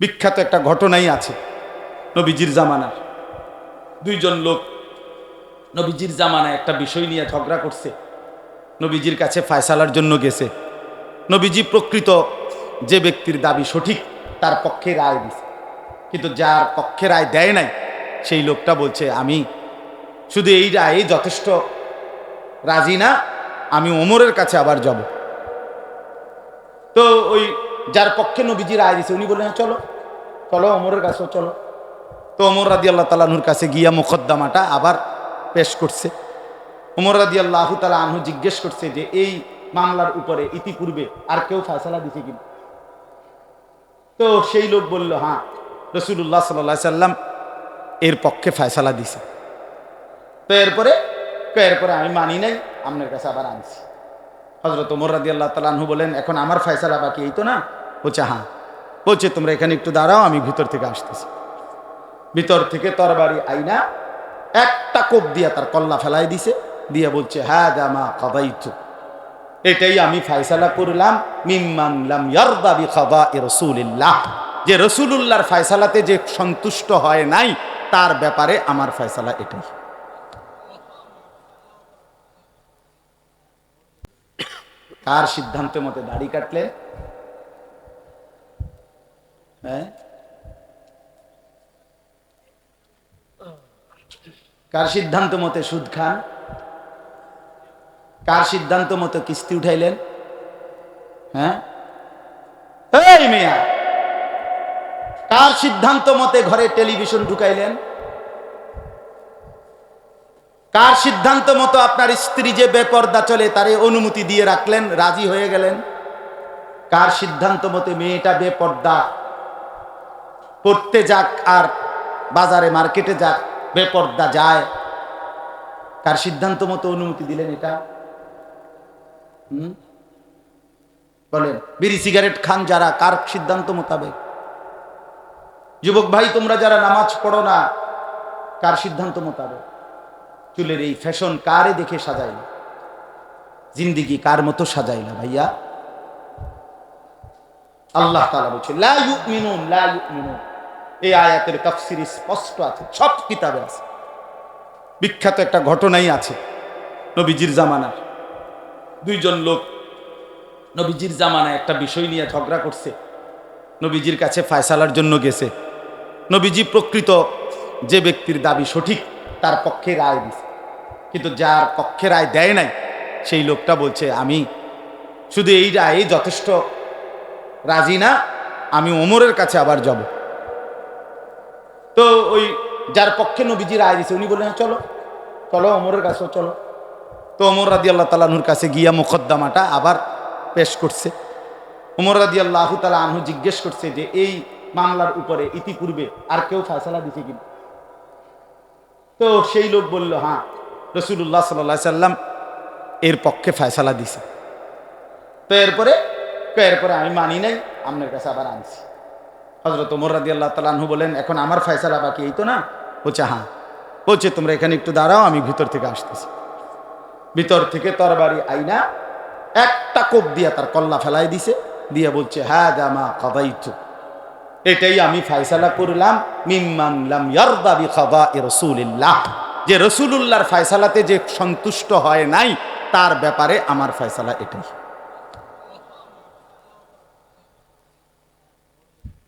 বিখ্যাত একটা ঘটনাই আছে নবীজির জামানার। দুইজন লোক নবীজির জামানায় একটা বিষয় নিয়ে ঝগড়া করছে। নবীজির কাছে ফায়সালার জন্য গেছে। নবীজি প্রকৃত যে ব্যক্তির দাবি সঠিক, তার পক্ষে রায় দিছে। কিন্তু যার পক্ষে রায় দেয় নাই, সেই লোকটা বলছে, আমি শুধু এই রায়ে যথেষ্ট রাজি না, আমি ওমরের কাছে আবার যাব। তো ওই যার পক্ষে নবীজি রায় দিছে উনি বললেন "হ্যাঁ, চলো। চলো অমরের কাছে চলো। তো অমর রাদি আল্লাহ তালাহুর কাছে গিয়া মোকদ্দমাটা আবার পেশ করছে। ওমর রাদি আল্লাহ তালা আনহু জিজ্ঞেস করছে যে এই মামলার উপরে ইতিপূর্বে আর কেউ ফয়সালা দিছে কিনা? তো সেই লোক বলল হ্যাঁ রসুল্লাহ সাল্লাহ সাল্লাম এর পক্ষে ফয়সালা দিছে। তো এরপরে এরপরে আমি মানি নাই আপনার কাছে আবার আনছি। হজরত ওমর রাদি আল্লাহ তালাহু বলেন এখন আমার ফয়সালা বাকি এই তো না? বলছে হ্যাঁ। বলছে, তোমরা এখানে একটু দাঁড়াও, আমি ভিতর থেকে আসতেছি। ভিতর থেকে তরবারি আইনা একটা কোপ দিয়া তার কল্লা ফেলাই দিছে, দিয়ে বলছে হ্যাঁ জামা কাদাইতু। এটাই আমি ফায়সালা করলাম, মিম্মান লাম ইয়ারদা বি খাদাই রাসূলিল্লাহ। যে রসুলুল্লাহর ফায়সালাতে যে সন্তুষ্ট হয় নাই, তার ব্যাপারে আমার ফায়সালা এটাই। কার সিদ্ধান্ত মতে দাড়ি কাটলে হ্যাঁ? কার সিদ্ধান্ত মতে সুদ খান? কার সিদ্ধান্ত মতো কিস্তি উঠাইলেন? হ্যাঁ? এই মিয়া! কার সিদ্ধান্ত মতে ঘরে টেলিভিশন ঢুকাইলেন? কার সিদ্ধান্ত মতো আপনার স্ত্রী যে বেপর্দা চলে তারে অনুমতি দিয়ে রাখলেন, রাজি হয়ে গেলেন? কার সিদ্ধান্ত মতে মেয়েটা বেপর্দা? পড়তে যাক আর বাজারে মার্কেটে যাক বেপর্দা যায়। কার সিদ্ধান্ত মতো অনুমতি দিলেন এটা? হুম? বলেন, বিড়ি সিগারেট খান যারা, কার সিদ্ধান্ত মোতাবেক? যুবক ভাই, তোমরা যারা নামাজ পড়ো না, কার সিদ্ধান্ত মোতাবেক? চুলের এই ফ্যাশন কারে দেখে সাজাইল? জিন্দিগি কার মতো সাজাইলা ভাইয়া? আল্লাহ তালা বলছে, লা ইউমিনুন লা ইউমিনুন। এই আয়াতের তাফসীর স্পষ্ট আছে, সব কিতাবে আছে। বিখ্যাত একটা ঘটনাই আছে নবীজির জামানার। দুইজন লোক নবীজির জামানায় একটা বিষয় নিয়ে ঝগড়া করছে। নবীজির কাছে ফায়সালার জন্য গেছে। নবীজি প্রকৃত যে ব্যক্তির দাবি সঠিক, তার পক্ষে রায় দিছে। কিন্তু যার পক্ষে রায় দেয় নাই, সেই লোকটা বলছে, আমি শুধু এই রায়ে যথেষ্ট রাজি না, আমি ওমরের কাছে আবার যাব। তো ওই যার পক্ষে নবীজি রায় দিছে উনি বললেন "হ্যাঁ, চলো চলো অমরের কাছে চলো। তো অমর রাদি আল্লাহ তালাহুর কাছে গিয়া মোকদ্দমাটা আবার পেশ করছে। অমর রাদি আল্লাহ তালা আনহু জিজ্ঞেস করছে যে এই মামলার উপরে ইতিপূর্বে আর কেউ ফয়সালা দিছে কিনা? তো সেই লোক বলল হ্যাঁ রসুল্লাহ সাল্লাহ সাল্লাম এর পক্ষে ফয়সালা দিছে। তো এরপরে এরপরে আমি মানি নাই আপনার কাছে আবার আনছি। হজরত ওমর রাদি আল্লাহ তালাহু বলেন, এখন আমার ফয়সালা বাকি, এই তো না? বলছে হ্যাঁ। বলছে, তোমরা এখানে একটু দাঁড়াও, আমি ভিতর থেকে আসতেছি। ভিতর থেকে তরবারি আইনা একটা কোপ দিয়া তার কল্লা ফেলাই দিছে, দিয়ে বলছে হ্যাঁ জামা কাদাইতু। এটাই আমি ফায়সালা করলাম, মিম্মান লাম ইয়ারদা বি খাদাই রাসূলিল্লাহ। যে রসুলুল্লাহর ফায়সালাতে যে সন্তুষ্ট হয় নাই, তার ব্যাপারে আমার ফায়সালা এটাই এ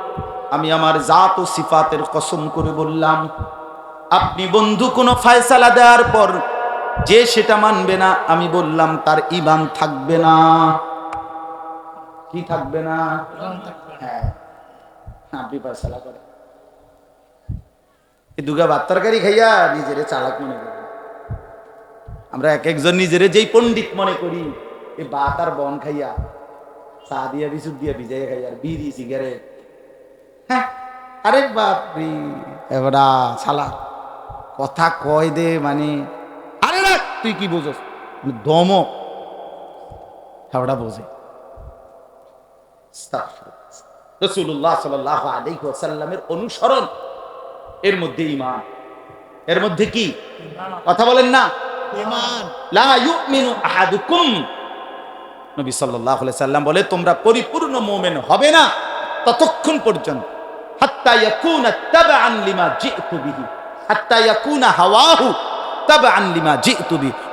আমি আমার জাত ও সিফাতের কসম করে বললাম আপনি বন্ধু কোনো ফায়সালা দেওয়ার পর যে সেটা মানবে না আমি বললাম তার ইমান থাকবে না। কি থাকবে না? হ্যাঁ। আপনি ফয়সালা করেন। এই দুগা ভাত তরকারি খাইয়া নিজেরে চালাক মনে করি। আমরা এক একজন নিজেরে যেই পণ্ডিত মনে করি এই ভাত আর বন খাইয়া চা দিয়া বিশুদ দিয়া ভিজাইয়া খাইয়া আর বিড়ি সিগারেট হ্যাঁ আরে বাপরে এবারা শালা কথা কয় দে মানে। আরে না তুই কি বুঝোস? দমক। হাওড়া বোঝে। রসুল্লাহ সাল্লাহ অনুসরণ। এর মধ্যে ইমান এর মধ্যে কি? কথা বলেন না। নবী আলাইহি সাল্লাম বলে তোমরা পরিপূর্ণ মুমিন হবে না ততক্ষণ পর্যন্ত।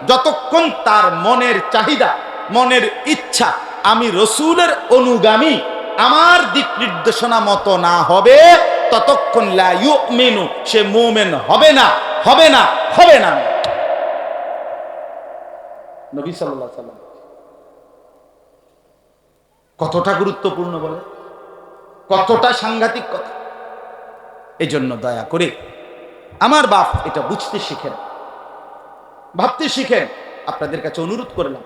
যতক্ষণ তার মনের চাহিদা, মনের ইচ্ছা আমি রসুলের অনুগামী, আমার দিক নির্দেশনা মতো না হবে, ততক্ষণ সে মুমিন হবে না হবে না হবে না। কতটা গুরুত্বপূর্ণ বলে? কতটা সাংঘাতিক কথা? এই জন্য দয়া করে আমার বাপ এটা বুঝতে শিখেন। ভাবতে শিখেন। আপনাদের কাছে অনুরোধ করলাম।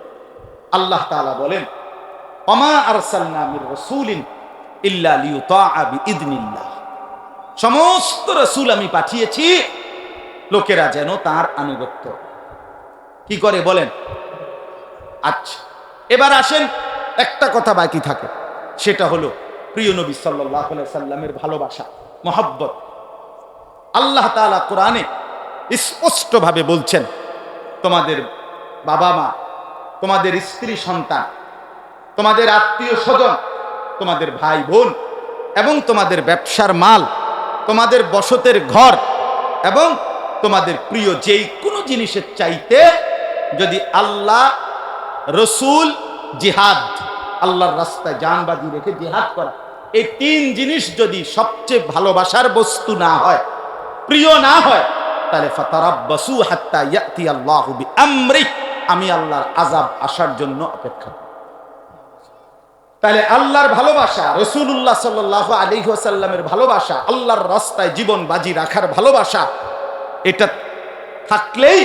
আল্লাহ তাআলা বলেন, অমা আরসালনা মির রাসূলিন ইল্লা সমস্ত রসুল আমি পাঠিয়েছি, লোকেরা যেন তার আনুগত্য কি করে বলেন? আচ্ছা এবার আসেন, একটা কথা বাকি থাকে। সেটা হলো, প্রিয় নবী সাল্লাহ সাল্লামের ভালোবাসা, মহাব্বত। আল্লাহ তাআলা কোরআনে স্পষ্টভাবে বলছেন, তোমাদের বাবা মা তোমাদের স্ত্রী সন্তান, তোমাদের আত্মীয় স্বজন, তোমাদের ভাই বোন এবং তোমাদের ব্যবসার মাল, তোমাদের বসতের ঘর এবং তোমাদের প্রিয় যেই কোনো জিনিসের চাইতে যদি আল্লাহ, রসুল, জিহাদ, আল্লাহর রাস্তায় জান বাজি রেখে জিহাদ করা, এই তিন জিনিস যদি সবচেয়ে ভালোবাসার বস্তু না হয় প্রিয় না হয়, তাহলে ফাতারাব্বাসু হাত্তা ইয়াতি আল্লাহু বিআমরি আমি আল্লাহর আযাব আসার জন্য অপেক্ষা তাহলে আল্লাহর ভালোবাসা রসুল্লাহ সাল্লাহ আলী সাল্লামের ভালোবাসা, আল্লাহর রাস্তায় জীবন বাজি রাখার ভালোবাসা, এটা থাকলেই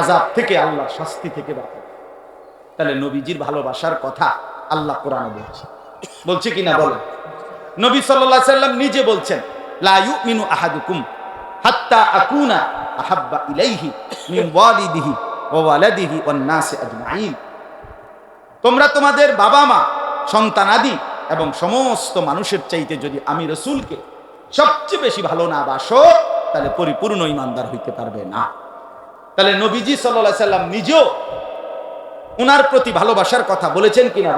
আজাব থেকে আল্লাহর শাস্তি থেকে বাঁচা। তাহলে নবীজির ভালোবাসার কথা আল্লাহ কোরআনে বলছে। বলছে কিনা বলেন নবী সাল্লাহ সাল্লাম নিজে বলছেন, লা ইউমিনু আহাদুকুম হাত্তা আকুনা আহাব্বা ইলাইহি মিন ওয়ালিদিহি ওয়া ওয়ালাদিহি ওয়ান নাসি আজমাইন। তোমরা তোমাদের বাবা মা সন্তানাদি এবং সমস্ত মানুষের চাইতে যদি আমি রসুলকে সবচেয়ে বেশি ভালো না বাসো তাহলে পরিপূর্ণ ইমানদার হইতে পারবে না। তাহলে নবীজি সাল্লাহ সাল্লাম নিজেও উনার প্রতি ভালোবাসার কথা বলেছেন কিনা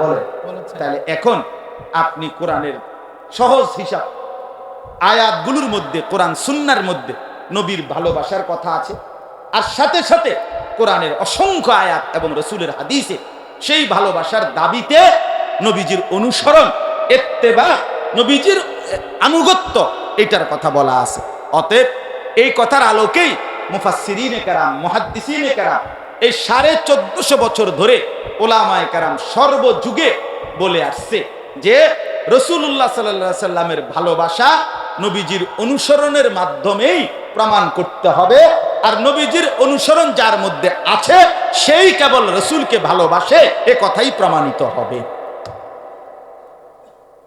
বলেছেন। তাহলে এখন আপনি কোরআনের সহজ হিসাব আয়াতগুলোর মধ্যে, কোরআন সুন্নার মধ্যে নবীর ভালোবাসার কথা আছে। আর সাথে সাথে কোরআনের অসংখ্য আয়াত এবং রসুলের হাদিসে সেই ভালোবাসার দাবিতে নবীজির অনুসরণ, এত্তেবা নবীজির আনুগত্য, এটার কথা বলা আছে। অতএব এই কথার আলোকেই মুফাসসিরিনে কারাম, মুহাদ্দিসিনে কারাম এই সাড়ে চোদ্দশো বছর ধরে ওলামায়ে কারাম সর্বযুগে বলে আসছে যে রসুল্লাহ সাল্লাহ সাল্লামের ভালোবাসা নবীজির অনুসরণের মাধ্যমেই প্রমাণ করতে হবে। আর নবীজির অনুসরণ যার মধ্যে আছে, সেই কেবল রসুলকে ভালোবাসে, এ কথাই প্রমাণিত হবে।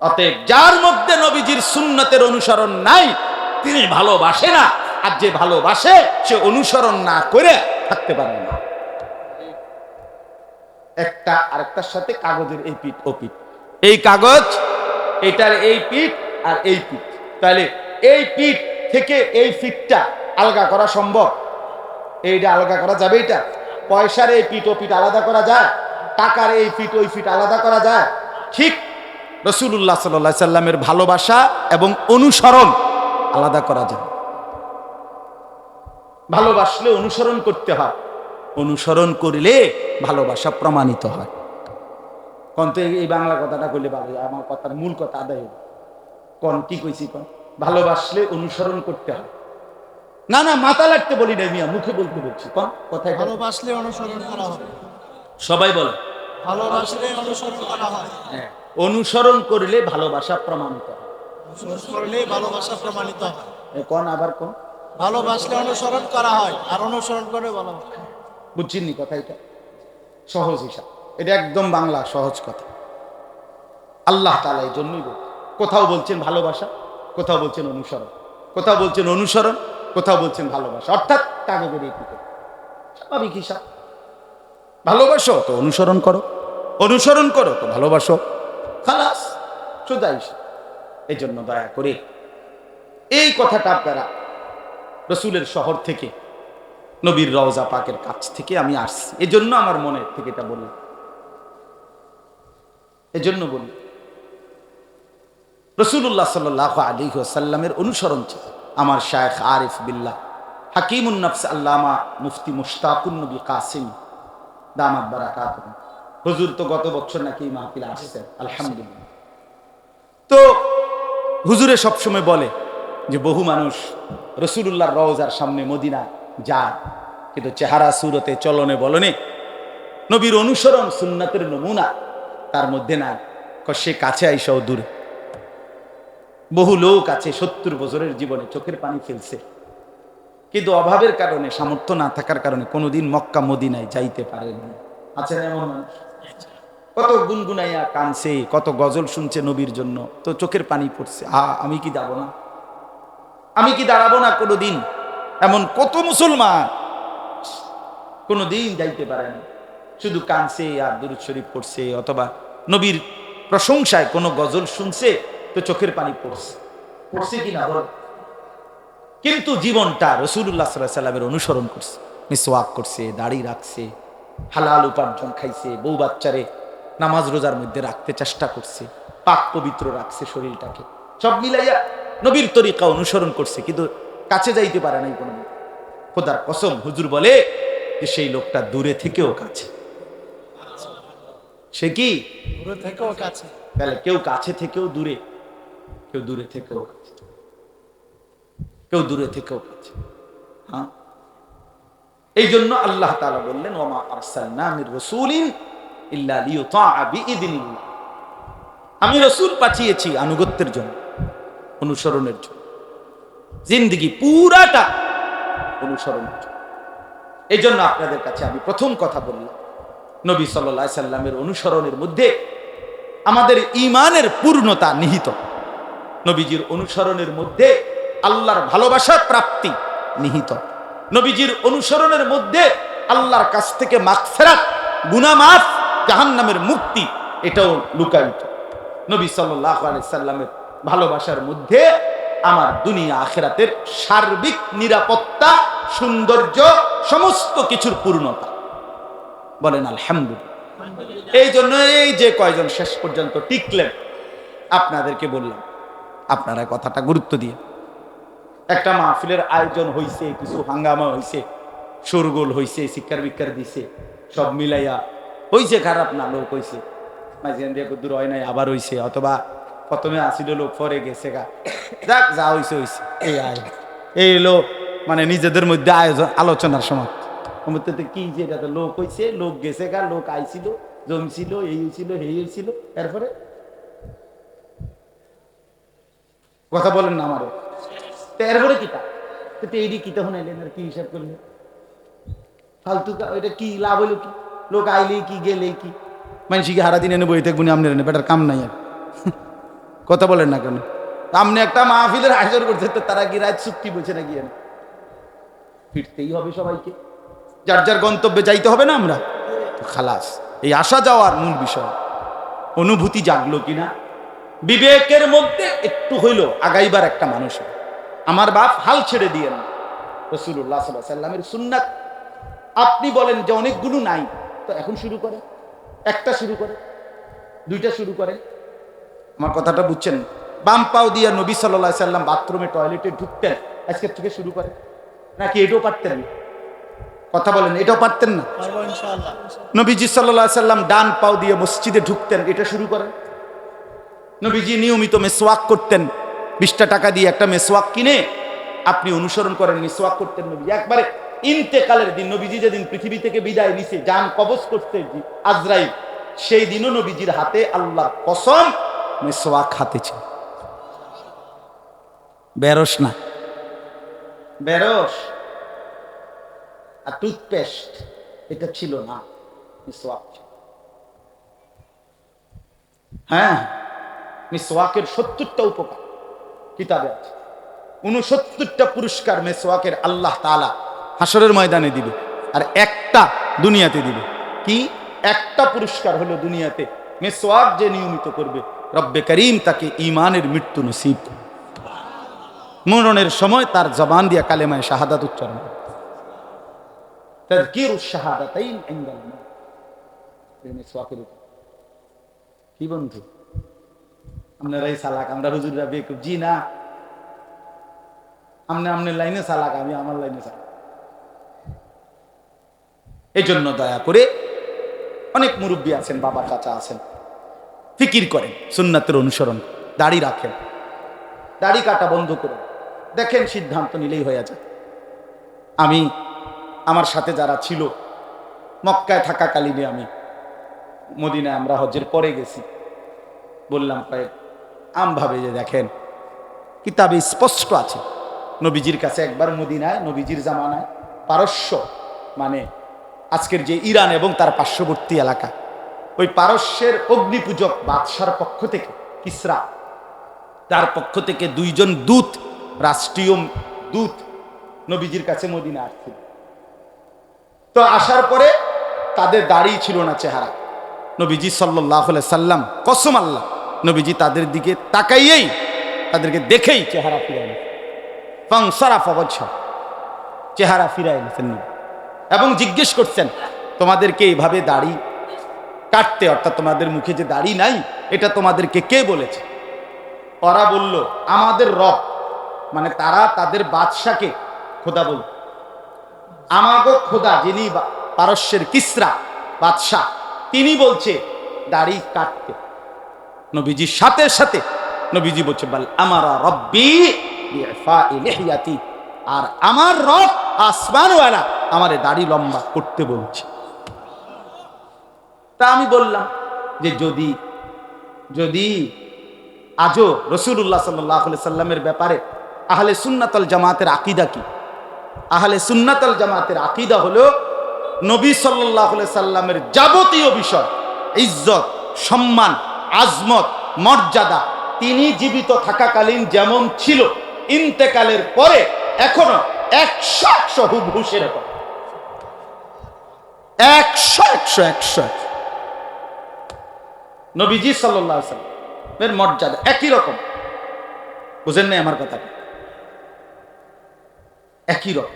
অতএব যার মধ্যে নবীজির সুন্নতের অনুসরণ নাই, তিনি ভালোবাসে না। আর যে ভালোবাসে, সে অনুসরণ না করে থাকতে পারে না। একটা আরেকটার সাথে কাগজের এই পিঠ, ও পিঠ। এই কাগজ, এটার এই পিঠ আর এই পিঠ। তাহলে এই পিঠ থেকে এই ফিটটা আলগা করা সম্ভব। এইটা আলগা করা যাবে এটা? পয়সার এই পিঠ, ও পিঠ আলাদা করা যায়, টাকার এই ফিট ওই ফিট আলাদা করা যায়। ঠিক রসুল্লাহ সাল্লাহ সাল্লামের ভালোবাসা এবং অনুসরণ আলাদা করা যায়। ভালোবাসলে অনুসরণ করতে হয়। অনুসরণ করলে ভালোবাসা প্রমাণিত হয়। কন তো এই- বাংলা কথাটা ভালো আমার কথার মূল কথা আদায় হবে। কন কি কইছি কন? ভালোবাসলে অনুসরণ করতে হয় না না মাথা লাগতে বলি নাই মিয়া মুখে বলতে বলছি। কন কথায় ভালোবাসলে অনুসরণ করা হয়। সবাই বলে। ভালোবাসলে অনুসরণ করা হয়। হ্যাঁ, অনুসরণ করলে ভালোবাসা প্রমাণিত হয়। করলে ভালোবাসা প্রমাণিত হয়। এ কন আবার কোন? ভালোবাসলে অনুসরণ করা হয় আর অনুসরণ করে ভালো বুঝছেননি কথা এটা। সহজ হিসাব। এটা একদম বাংলা সহজ কথা। আল্লাহ তালা এই জন্যই বল কোথাও বলছেন ভালোবাসা, কোথাও বলছেন অনুসরণ, কোথাও বলছেন অনুসরণ, কোথাও বলছেন ভালোবাসা। অর্থাৎ কাগজের এই স্বাভাবিক হিসাব। ভালোবাসো তো অনুসরণ করো অনুসরণ করো তো ভালোবাসো। খালাস, সোজা হিসাব। এই জন্য দয়া করে এই কথাটা আপনারা রসুলের শহর থেকে, নবীর রওজা পাকের কাছ থেকে আমি আসছি। এজন্য আমার মনের থেকে এটা বললাম এজন্য বলি। রসুল্লাহ সাল্লাহ আলী সাল্লামের অনুসরণ ছিল। আমার শায়েখ আরিফ বিল্লাহ হাকিমুন্নফস আল্লামা মুফতি মুশতাকুন নবী কাসিম, দামাত বারাকাত। হুজুর তো গত বছর নাকি মাহফিলে আসছেন, আলহামদুলিল্লাহ। তো হুজুরে সবসময় বলে যে বহু মানুষ রসুলুল্লাহর রওজার সামনে মদিনা যায়, কিন্তু চেহারা সুরতে চলনে বলনে নবীর অনুসরণ সুন্নাতের নমুনা তার মধ্যে না সে কাছে আইসাও দূরে। বহু লোক আছে সত্তর বছরের জীবনে চোখের পানি ফেলছে। কিন্তু অভাবের কারণে, সামর্থ্য না থাকার কারণে কোনোদিন মক্কা, মদিনায় যাইতে পারেনি আছেন এমন মানুষ। কত গুনগুনাইয়া কানছে, কত গজল শুনছে নবীর জন্য। তো চোখের পানি পড়ছে। আ, আমি কি যাব না? আমি কি দাঁড়াবো না কোনোদিন? এমন কত মুসলমান কোনোদিন যাইতে পারে না। শুধু কানছে আর দুরুদ শরীফ পড়ছে, অথবা নবীর প্রশংসায় কোনো গজল শুনছে তো চোখের পানি পড়ছে। পড়ছে কি না বল? কিন্তু জীবনটা রসুল্লাহ সাল্লাহ সাল্লামের অনুসরণ করছে। মিসওয়াক করছে দাড়ি রাখছে হালাল উপার্জন খাইছে বউ বাচ্চারে নামাজ রোজার মধ্যে রাখতে চেষ্টা করছে পাক পবিত্র রাখছে শরীরটাকে। সব মিলাইয়া নবীর তরিকা অনুসরণ করছে কিন্তু কাছে যাইতে পারে নাই কোনো খোদার কসম হুজুর বলে যে সেই লোকটা দূরে থেকেও কাছে। সে কি? দূরে থেকেও কাছে। তাহলে কেউ কাছে থেকেও দূরে। কেউ দূরে থেকেও কাছে কেউ দূরে থেকেও কাছে হ্যাঁ? এই জন্য আল্লাহ তাআলা বললেন ওমা আরসালনা মির রাসূলিন আমি রসুল পাঠিয়েছি আনুগত্যের জন্য, অনুসরণের জন্য। জিন্দগি পুরাটা অনুসরণের জন্য। এই জন্য আপনাদের কাছে আমি প্রথম কথা বললাম, নবী সাল্লাহ সাল্লামের অনুসরণের মধ্যে আমাদের ইমানের পূর্ণতা নিহিত। নবীজির অনুসরণের মধ্যে আল্লাহর ভালোবাসার প্রাপ্তি নিহিত। নবীজির অনুসরণের মধ্যে আল্লাহর কাছ থেকে মাগফেরাত, গুনামাফ, জাহান্নামের মুক্তি এটাও লুকায়িত। নবী সাল্লামের ভালোবাসার মধ্যে আমার দুনিয়া আখেরাতের সার্বিক নিরাপত্তা, সৌন্দর্য, সমস্ত কিছুর পূর্ণতা। বলেন, আলহামদুলিল্লাহ। এই জন্য এই যে কয়জন শেষ পর্যন্ত টিকলেন, আপনাদেরকে বললাম আপনারা কথাটা গুরুত্ব দিয়ে। একটা মাহফিলের আয়োজন হইছে, কিছু হাঙ্গামা হইছে, শোরগোল হইছে, শিক্ষার বিক্ষার দিছে, সব মিলাইয়া। হইছে খারাপ না, লোক হইছে। মাঝখান দিয়ে দূর হয় নাই, আবার হইছে, অথবা প্রথমে আসিল লোক, পরে গেছে গা। যাক, যা হইছে হইছে। এই আয়। এই হলো মানে নিজেদের মধ্যে আয়োজন, আলোচনার সময়। কি যে এটা লোক হইছে, লোক গেছে গা, লোক আইছিল, জমছিল, এই হয়েছিল এই হয়েছিল এরপরে কথা বলেন না আমারও তো এরপরে কিতা এইটি কিতা হনাইলেন আর কি হিসাব করলেন? ফালতু এটা কি লাভ হইল কি? লোক আইলে কি, গেলে কি? মানুষ কি হারা দিন এনে বই থাকব আপনার এনে বেটার কাম নাই আর। কথা বলেন না কেন? আপনি একটা মাহফিলের আয়োজন করছে তো তারা কি রাত চুক্তি বলছে নাকি এনে? ফিরতেই হবে সবাইকে। যার যার গন্তব্যে যাইতে হবে না আমরা? খালাস, এই আসা যাওয়ার মূল বিষয়। অনুভূতি জাগলো কিনা? বিবেকের মধ্যে একটু হইল আগাইবার একটা মানুষ। আমার বাপ হাল ছেড়ে দিয়েন। রসুল্লাহ সাল্লাহ সাল্লামের সুন্নাত। আপনি বলেন যে অনেকগুলো নাই তো এখন শুরু করে। একটা শুরু করে দুইটা শুরু করে। আমার কথাটা বুঝছেন? বাম পাও দিয়া নবী সাল্লাহ সাল্লাম বাথরুমে টয়লেটে ঢুকতেন আজকের থেকে শুরু করে। নাকি এটাও পারতেন? কথা বলেন এটাও পারতেন না? নবীজি সাল্লাহ সাল্লাম ডান পাও দিয়ে মসজিদে ঢুকতেন এটা শুরু করেন। নবীজি নিয়মিত মেসওয়াক করতেন। বিশটা টাকা দিয়ে একটা মেসওয়াক কিনে আপনি অনুসরণ করেন, মেসওয়াক করতেন নবীজি একবারে ইন্তেকালের দিন, নবীজি যেদিন পৃথিবী থেকে বিদায় নিছে, যান কবজ করতে আজরাইল, সেই দিনও নবীজির হাতে আল্লাহর কসম মেসওয়াক হাতে ছিল। বেরস না। বেরস। আর টুথপেস্ট, এটা ছিল না, মিসওয়াক ছিল। হ্যাঁ? মিসওয়াকের সত্তরটা উপকার। কিতাবে আছে। উনসত্তরটা পুরস্কার মেসওয়াকের আল্লাহ তালা হাসরের ময়দানে দিবে আর একটা দুনিয়াতে দিবে। কি? একটা পুরস্কার হলো দুনিয়াতে। মেসওয়াক যে নিয়মিত করবে, রব্বে করিম তাকে ইমানের মৃত্যু নসিব। মরণের সময় তার জবান দিয়া কালেমায় শাহাদাত উচ্চারণ করে তাজকিরু শাহাদাতাইন ইনদাল মউত। এই মেসওয়াকের উপর। কি বন্ধু? আপনারাই সালাক, আমরা হুজুররা বেকুব জি না। আপনি আপনার লাইনে সালাক, আমি আমার লাইনে সালাক। এই জন্য দয়া করে অনেক মুরব্বী আছেন, বাবা চাচা আছেন। ফিকির করেন, সুন্নাতের অনুসরণ, দাড়ি রাখেন। দাড়ি কাটা বন্ধ করুন। দেখেন সিদ্ধান্ত নিলেই হয়ে যায়। আমি, আমার সাথে যারা ছিল, মক্কায় থাকাকালীনে আমি, মদিনায় আমরা হজের পরে গেছি। বললাম কয়েক আম ভাবে যে দেখেন, কিতাবে স্পষ্ট আছে। নবীজির কাছে একবার মদিনায়, নবীজির জামানায়, পারস্য মানে আজকের যে ইরান এবং তার পার্শ্ববর্তী এলাকা, ওই পারস্যের অগ্নিপূজক বাদশার পক্ষ থেকে, কিসরা, তার পক্ষ থেকে দুইজন দূত, রাষ্ট্রীয় দূত নবীজির কাছে মদিনা আসছিল। তো আসার পরে তাদের দাড়ি ছিল না চেহারা। নবীজি সাল্লাহ সাল্লাম কসম আল্লাহ নবীজি তাদের দিকে তাকাইয়েই, তাদেরকে দেখেই চেহারা ফিরাই ফাংসারাফ অবচ্ছা চেহারা ফিরাই নিয়েছেন। এবং জিজ্ঞেস করছেন, তোমাদেরকে এইভাবে দাড়ি কাটতে, অর্থাৎ তোমাদের মুখে যে দাড়ি নাই, এটা তোমাদেরকে কে বলেছে? ওরা বলল, আমাদের রব মানে তারা তাদের বাদশাকে খোদা বলল আমাগো খোদা, যিনি পারস্যের কিসরা বাদশাহ, তিনি বলছে, দাড়ি কাটতে। নবীজির সাথে সাথে নবীজি বলছে, বল আমার রব্বি আর আমার রব আসমানওয়ালা আমারে দাড়ি লম্বা করতে বলছে। তা আমি বললাম যে যদি যদি আজও রসুল্লাহ সাল্লাহ সাল্লামের ব্যাপারে আহলে সুন্নাতল জামাতের আকিদা কি? আহলে সুন্নাতল জামাতের আকিদা হলো নবী সাল্লাহ সাল্লামের যাবতীয় বিষয়, ইজ্জত, সম্মান আজমত, মর্যাদা, তিনি জীবিত থাকাকালীন যেমন ছিল, ইন্তেকালের পরে এখনও একশো একশো হুবহু সেরকম। একশো একশো একশো। নবীজি সাল্লাহ সাল্লামের মর্যাদা একই রকম। বুঝেন নাই আমার কথাটা? একই রকম।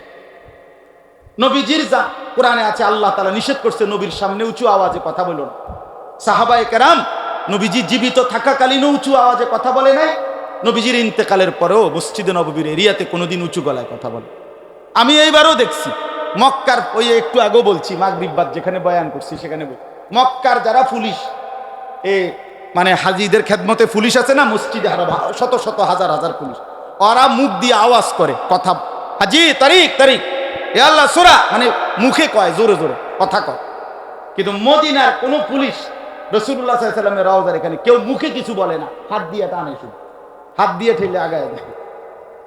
নবীজির যা কোরআনে আছে, আল্লাহ তালা নিষেধ করছে, নবীর সামনে উঁচু আওয়াজে কথা বলো না সাহাবায়ে কেরাম নবীজি জীবিত থাকাকালীনও উঁচু আওয়াজে কথা বলে নাই। নবীজির ইন্তেকালের পরেও মসজিদে নববীর এরিয়াতে কোনোদিন উঁচু গলায় কথা বলে। আমি এইবারও দেখছি, মক্কার ওই একটু আগেও বলছি মাগরিববাদ যেখানে বয়ান করছি সেখানে মক্কার যারা পুলিশ, এ মানে হাজিদের খেদমতে পুলিশ আছে না, মসজিদে শত শত হাজার হাজার পুলিশ। ওরা মুখ দিয়ে আওয়াজ করে, কথা, হাজি তারিক তারিক এ আল্লাহ, সোরা মানে মুখে কয়, জোরে জোরে, কথা কয়। কিন্তু মদিনার কোনো পুলিশ রসুল্লাহ এখানে। কেউ মুখে কিছু বলে না। হাত দিয়ে টানে শুধু। হাত দিয়ে ঠেলে আগায়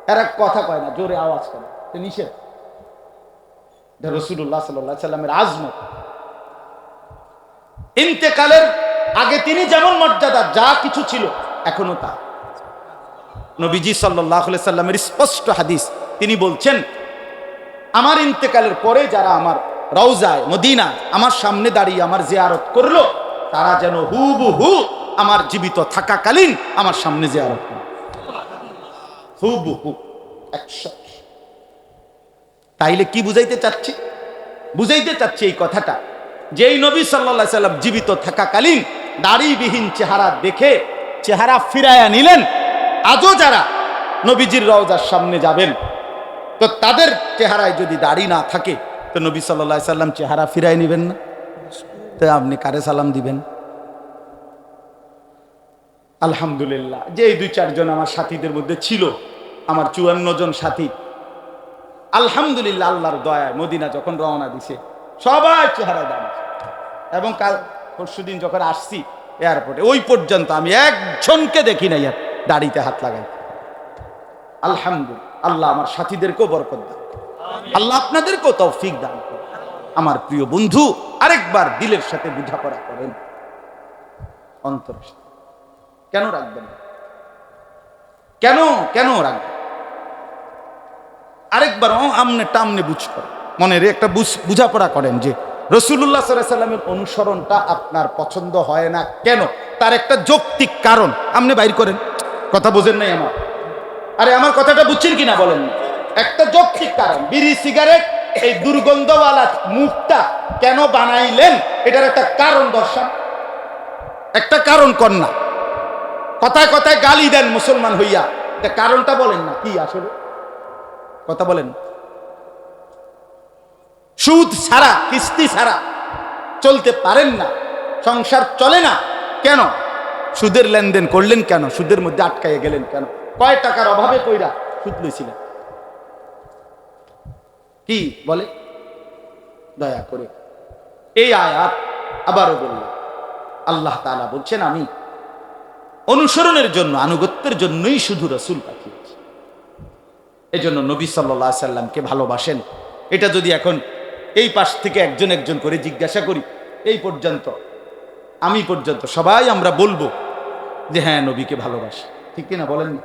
এরা কথা কয় না, জোরে আওয়াজ নিষেধ। আগে তিনি যেমন মর্যাদা, যা কিছু ছিল, এখনও তা। নবীজি সাল্লাহ স্পষ্ট হাদিস, তিনি বলছেন, আমার ইন্তেকালের পরে যারা আমার রওজায় মদিনা আমার সামনে দাঁড়িয়ে আমার জিয়ারত করল তারা যেন হুবহু আমার জীবিত থাকাকালীন আমার সামনে করল হুবহু একশো তাইলে কি বুঝাইতে চাচ্ছি? বুঝাইতে চাচ্ছি এই কথাটা, যেই নবী সাল্লা সাল্লাম জীবিত থাকাকালীন দাড়িবিহীন চেহারা দেখে চেহারা ফিরায়া নিলেন, আজও যারা নবীজির রওজার সামনে যাবেন, তো তাদের চেহারায় যদি দাড়ি না থাকে, তো নবী সাল্লা সাল্লাম চেহারা ফিরাই নেবেন না। তো আপনি কারে সালাম দিবেন আলহামদুলিল্লাহ যে এই দুই চারজন আমার সাথীদের মধ্যে ছিল, আমার চুয়ান্ন জন সাথী, আলহামদুলিল্লাহ আল্লাহর দয়ায় মদিনা যখন রওনা দিছে, সবাই চেহারা দাম এবং কাল পরশু দিন যখন আসছি এয়ারপোর্টে, ওই পর্যন্ত আমি একজনকে দেখি নাই আর দাড়িতে হাত লাগাই আলহামদুলিল্লাহ, আল্লাহ আমার সাথীদেরকেও বরকত দান। আল্লাহ আপনাদেরকেও তৌফিক দান। আমার প্রিয় বন্ধু আরেকবার দিলের সাথে বোঝাপড়া করেন। অন্তরের সাথে। কেন রাখবেন? কেন? কেন রাখবে আরেকবার ও আমনে টামনে বুঝ করে মনের একটা বুঝ- বুঝাপড়া করেন যে রসুল্লাহ সাল্লামের অনুসরণটা আপনার পছন্দ হয় না কেন? তার একটা যৌক্তিক কারণ। আপনি বাইর করেন। কথা বোঝেন নাই আমার? আরে আমার কথাটা বুঝছেন কিনা বলেন না। একটা যৌক্তিক কারণ, বিড়ি, সিগারেট, এই দুর্গন্ধওয়ালা মুখটা কেন বানাইলেন? এটার একটা কারণ দর্শন। একটা কারণ কন্যা। কথায় কথায় গালি দেন মুসলমান হইয়া। তা কারণটা বলেন না, কি আসলে? কথা বলেন। সুদ ছাড়া, কিস্তি ছাড়া চলতে পারেন না, সংসার চলে না। কেন? সুদের লেনদেন করলেন কেন? সুদের মধ্যে আটকাইয়ে গেলেন কেন? কয় টাকার অভাবে কইরা সুদ লইছিলেন? কি বলে? দয়া করে। এই আয়াত আবারও বললাম, আল্লাহ তাআলা বলছেন, আমি অনুসরণের জন্য, আনুগত্যের জন্যই শুধু রসুল পাঠিয়েছি। এজন্য নবী সাল্লাহ সাল্লামকে ভালোবাসেন। এটা যদি এখন এই পাশ থেকে একজন একজন করে জিজ্ঞাসা করি, এই পর্যন্ত, আমি পর্যন্ত সবাই আমরা বলব যে হ্যাঁ নবীকে ভালোবাসি। ঠিক কিনা বলেন?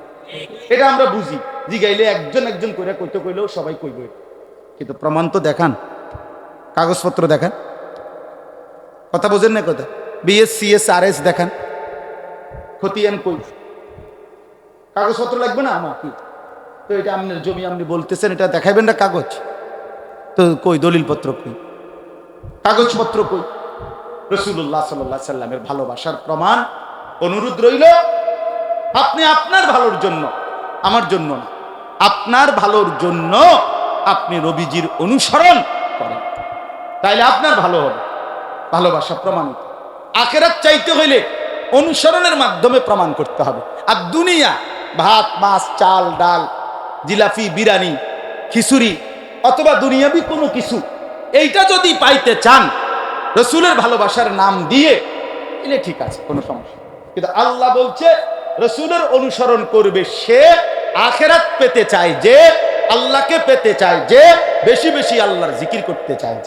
এটা আমরা বুঝি। জিগাইলে একজন একজন করে কইতে কইলেও সবাই কইব। এটা। কিন্তু প্রমাণ তো দেখান, কাগজপত্র দেখান। কথা বোঝেন না কথা? বিএস সিএস আর এস দেখান। খতিয়ান কই? কাগজপত্র লাগবে না? আমার কি? তো এটা আপনার জমি আপনি বলতেছেন, এটা দেখাইবেন না কাগজ? তো কই, দলিলপত্র কই? কাগজপত্র কই? রসুল্লাহ সাল্লাহ সাল্লামের ভালোবাসার প্রমাণ অনুরোধ রইল, আপনি আপনার ভালোর জন্য, আমার জন্য না, আপনার ভালোর জন্য আপনি রবিজির অনুসরণ করেন। তাইলে আপনার ভালো হবে। ভালোবাসা প্রমাণিত। আখেরাত চাইতে হইলে অনুসরণের মাধ্যমে প্রমাণ করতে হবে। আর দুনিয়া, ভাত, মাছ, চাল, ডাল, জিলাপি বিরানি খিচুড়ি, অথবা দুনিয়াবি কোনো কিছু, এইটা যদি পাইতে চান, রসুলের ভালোবাসার নাম দিয়ে এলে ঠিক আছে, কোনো সমস্যা কিন্তু আল্লাহ বলছে, রসুলের অনুসরণ করবে সে, আখেরাত পেতে চায় যে আল্লাহকে পেতে চায় যে বেশি বেশি আল্লাহর জিকির করতে চায়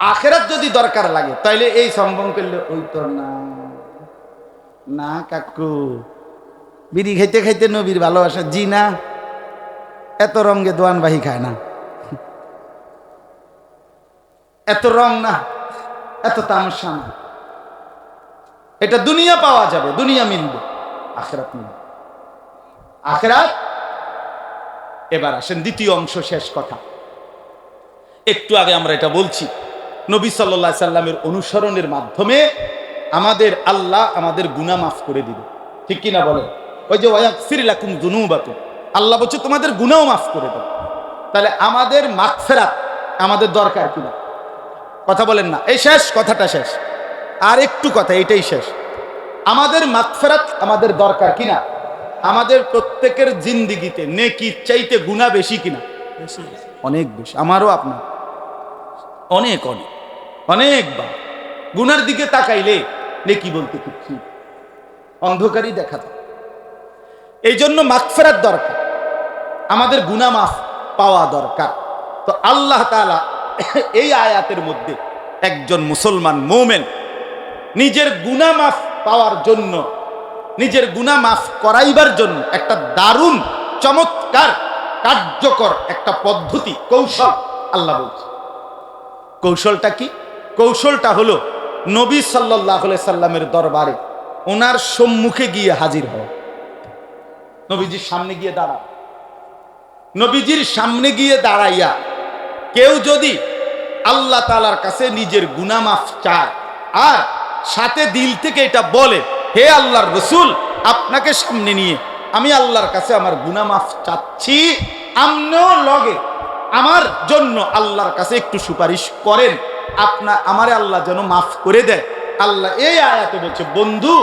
আখেরাত যদি দরকার লাগে, তাইলে এই সম্ভব করলে ওই তো না। না কাকু, বিড়ি খাইতে খাইতে নবীর ভালোবাসা, জি না। এত রঙে দোয়ান বাহি খায় না। এত রং না, এত তামসা না। এটা দুনিয়া পাওয়া যাবে, দুনিয়া মিলবে, আখেরাত মিলবে। আখেরাত এবার আসেন, দ্বিতীয় অংশ শেষ কথা। একটু আগে আমরা এটা বলছি, নবী সাল্লাহ সাল্লামের অনুসরণের মাধ্যমে আমাদের আল্লাহ আমাদের গুনাহ মাফ করে দিবে। ঠিক কিনা বলে? ওই যে ওয়াকফির লাকুম দুনুবাকুম আল্লাহ বলছে, তোমাদের গুনাও মাফ করে দেবে তাহলে আমাদের মাগফেরাত আমাদের দরকার কিনা? কথা বলেন না। এই শেষ কথাটা শেষ। আর একটু কথা, এটাই শেষ। আমাদের মাগফেরাত আমাদের দরকার কিনা? আমাদের প্রত্যেকের জিন্দিগিতে নেকি চাইতে গুণা বেশি কিনা? অনেক বেশি। আমারও আপনার। অনেক অনেক। অনেকবার। গুনার দিকে তাকাইলে নেকি বলতে কিচ্ছু নেই। অন্ধকারই দেখা যায়। এই জন্য মাগফেরাত দরকার। আমাদের গুনা মাফ পাওয়া দরকার। তো আল্লাহ তাআলা এই আয়াতের মধ্যে একজন মুসলমান মোমেন নিজের গুনা মাফ পাওয়ার জন্য নিজের গুনা মাফ করাইবার জন্য একটা দারুণ, চমৎকার, কার্যকর একটা পদ্ধতি, কৌশল আল্লাহ বলছে। কৌশলটা কি? কৌশলটা হলো নবী সাল্লাহ সাল্লামের দরবারে ওনার সম্মুখে গিয়ে হাজির হওয়া। নবীজির সামনে গিয়ে দাঁড়া নবীজির সামনে গিয়ে দাঁড়াইয়া কেউ যদি আল্লাহ তালার কাছে নিজের গুনামাফ চায়, আর সাথে দিল থেকে এটা বলে হে আল্লাহর রসুল, আপনাকে সামনে নিয়ে আমি আল্লাহর কাছে আমার গুনামাফ চাচ্ছি, আমনেও লগে। আমার জন্য আল্লাহর কাছে একটু সুপারিশ করেন। আপনা, আমারে আল্লাহ যেন মাফ করে দেয়। আল্লাহ এই আয়াতে বলছে, বন্ধু,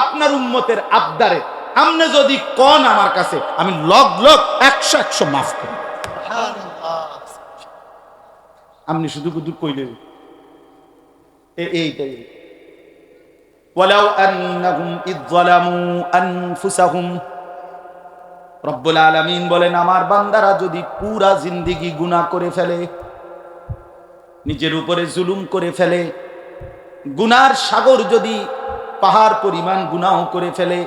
আপনার উম্মতের আবদারে আমনে যদি কন আমার কাছে, আমি লগ লগ একশো একশো মাফ করি আপনি শুধু কুদু কইলেন এইটাই। ولو أنهم إذ ظلموا أنفسهم রব্বুল আলামিন বলেন আমার বান্দারা যদি পুরা জিন্দিগি গুনাহ করে ফেলে নিজের উপরে জুলুম করে ফেলে গুনার সাগর যদি পাহাড় পরিমাণ গুনাহ করে ফেলে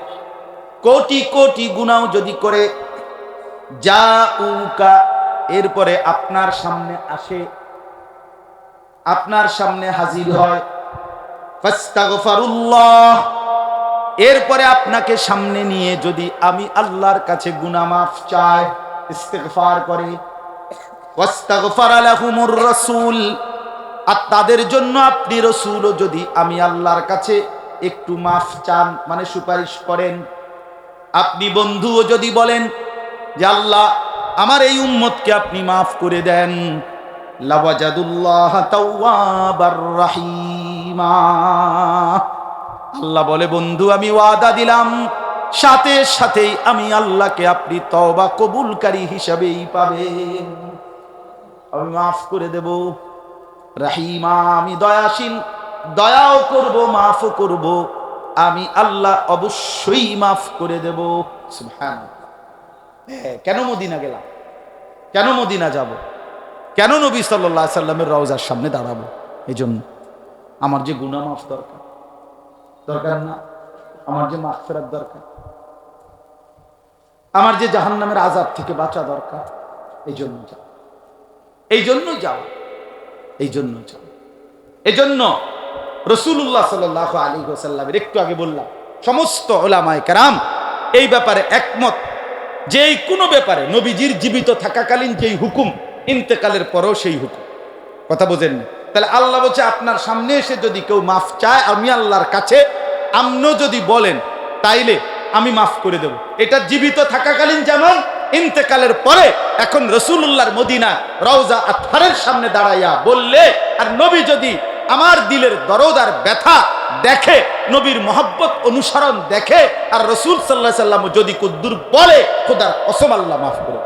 কোটি কোটি গুনাও যদি করে যা উকা এরপরে আপনার সামনে আসে আপনার সামনে হাজির হয় ফাস্তাগফারুল্লাহ এরপরে আপনাকে সামনে নিয়ে যদি আমি আল্লাহর কাছে গুনাহ মাফ চাই, ইস্তেগফার করে। আর তাদের জন্য আপনি রসুলও যদি আমি আল্লাহর কাছে একটু মাফ চান মানে সুপারিশ করেন। আপনি বন্ধুও যদি বলেন যে আল্লাহ, আমার এই উম্মতকে আপনি মাফ করে দেন। আল্লাহ বলে বন্ধু আমি ওয়াদা দিলাম। সাথে সাথেই আমি আল্লাহকে আপনি তওবা কবুলকারী হিসাবেই পাবেন। আমি মাফ করে দেব। রাহিমা আমি দয়াশীল। দয়াও করব মাফও করব। আমি আল্লাহ অবশ্যই মাফ করে দেব। হ্যাঁ, কেন মদিনা গেলাম? কেন মদিনা যাব? কেন নবী সাল্লাহ সাল্লামের রওজার সামনে দাঁড়াবো? এই জন্য আমার যে গুনা মাফ দরকার। দরকার না? আমার যে মাফ ফেরার দরকার। আমার যে জাহান্নামের আজাব থেকে বাঁচা দরকার। এই জন্য যাও। এই জন্য যাও। এই জন্য যাও। এই জন্য রসুল্লাহ সাল আলী হোসাল্লামের একটু আগে বললাম, সমস্ত ওলামায় কারাম এই ব্যাপারে একমত। যে কোনো ব্যাপারে নবীজির জীবিত থাকাকালীন যেই হুকুম ইন্তেকালের পরেও সেই হুকুম। কথা বোঝেন তাহলে আল্লাহ বলছে, আপনার সামনে এসে যদি কেউ মাফ চায়, আমি আল্লাহর কাছে আমনও যদি বলেন, তাইলে আমি মাফ করে দেব। এটা জীবিত থাকাকালীন যেমন, ইন্তেকালের পরে এখন রসুল্লাহর মদিনা রওজা আথারের সামনে দাঁড়াইয়া বললে, আর নবী যদি আমার দিলের দরদ আর ব্যথা দেখে, নবীর মহব্বত অনুসরণ দেখে, আর রসুল সাল্লাহ সাল্লাম যদি কুদ্দুর বলে, খোদার অসম আল্লাহ মাফ করে।